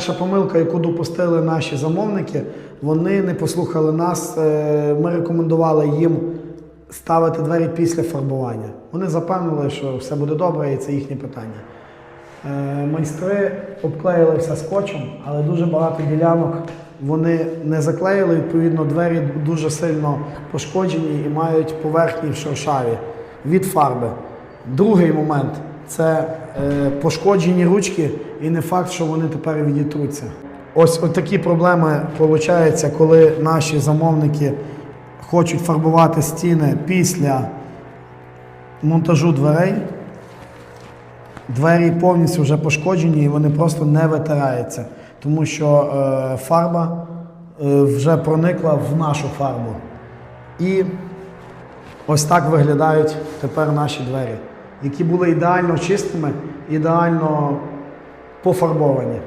Перша помилка, яку допустили наші замовники, вони не послухали нас. Е, Ми рекомендували їм ставити двері після фарбування. Вони запевнили, що все буде добре і це їхнє питання. Е, Майстри обклеїли все скотчем, але дуже багато ділянок вони не заклеїли. Відповідно, двері дуже сильно пошкоджені і мають поверхні в шершаві від фарби. Другий момент це е, пошкоджені ручки, і не факт, що вони тепер відітруться. Ось такі проблеми получаються, коли наші замовники хочуть фарбувати стіни після монтажу дверей. Двері повністю вже пошкоджені і вони просто не витираються, тому що е, фарба е, вже проникла в нашу фарбу. І ось так виглядають тепер наші двері, які були ідеально чистими, ідеально пофарбовані.